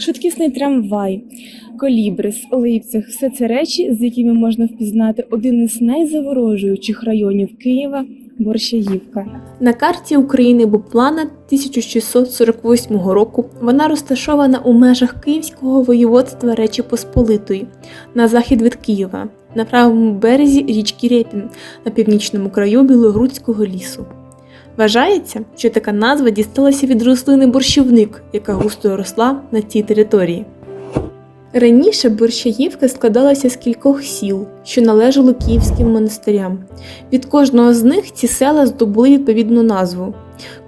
швидкісний трамвай, колібрис, Лейпциг – все це речі, з якими можна впізнати один із найзаворожуючих районів Києва Борщаївка. На карті України Буплана 1648 року вона розташована у межах Київського воєводства Речі Посполитої на захід від Києва, на правому березі річки Рєпін, на північному краю Білогрудського лісу. Вважається, що така назва дісталася від рослини борщівник, яка густо росла на цій території. Раніше Борщаївка складалася з кількох сіл, що належали київським монастирям. Від кожного з них ці села здобули відповідну назву.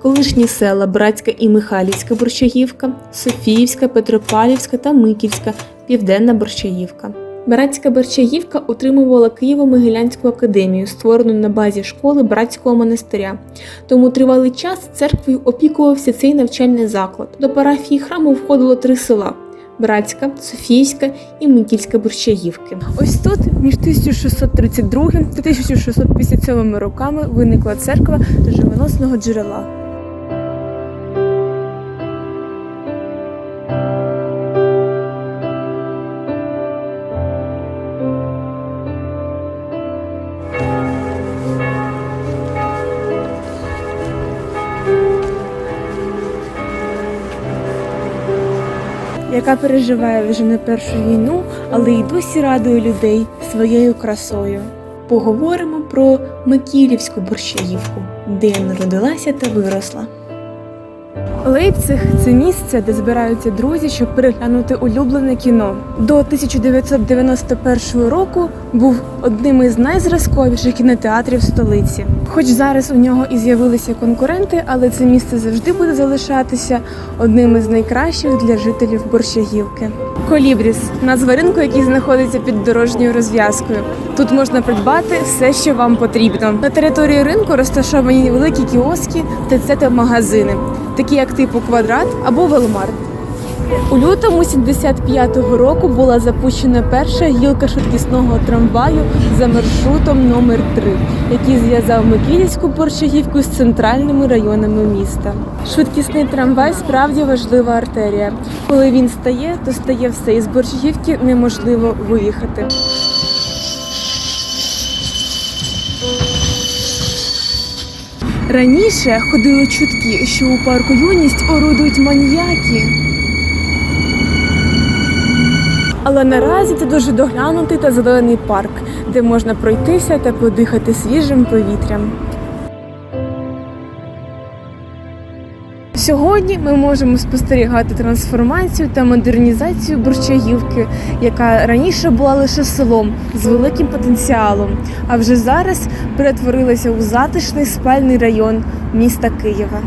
Колишні села Братська і Михайлівська Борщаївка, Софіївська, Петропавлівська та Миківська, Південна Борщаївка. Братська Борщаївка утримувала Києво-Могилянську академію, створену на базі школи братського монастиря. Тому тривалий час церквою опікувався цей навчальний заклад. До парафії храму входило три села: Братська, Софіївська і Миківська Борщаївки. Ось тут між 1632 та 1657 роками виникла церква живоносного джерела. Яка переживає вже не першу війну, але й досі радує людей своєю красою. Поговоримо про Микілівську борщаївку, де я народилася та виросла. Лейпциг це місце, де збираються друзі, щоб переглянути улюблене кіно. До 1991 року був одним із найзразковіших кінотеатрів столиці. Хоч зараз у нього і з'явилися конкуренти, але це місце завжди буде залишатися одним із найкращих для жителів Борщагівки. Колібріс назва ринку, який знаходиться під дорожньою розв'язкою. Тут можна придбати все, що вам потрібно. На території ринку розташовані великі кіоски, ТЦ та магазини, такі як типу квадрат або велмарт. У лютому 75-го року була запущена перша гілка швидкісного трамваю за маршрутом номер 3 який зв'язав Микілівську Борщагівку з центральними районами міста. Швидкісний трамвай справді важлива артерія. Коли він стає, то стає все, і з Борщагівки неможливо виїхати. Раніше ходили чутки, що у парку юність орудують маніяки. Але наразі це дуже доглянутий та зелений парк, де можна пройтися та подихати свіжим повітрям. Сьогодні ми можемо спостерігати трансформацію та модернізацію Борщаївки, яка раніше була лише селом з великим потенціалом, а вже зараз перетворилася у затишний спальний район міста Києва.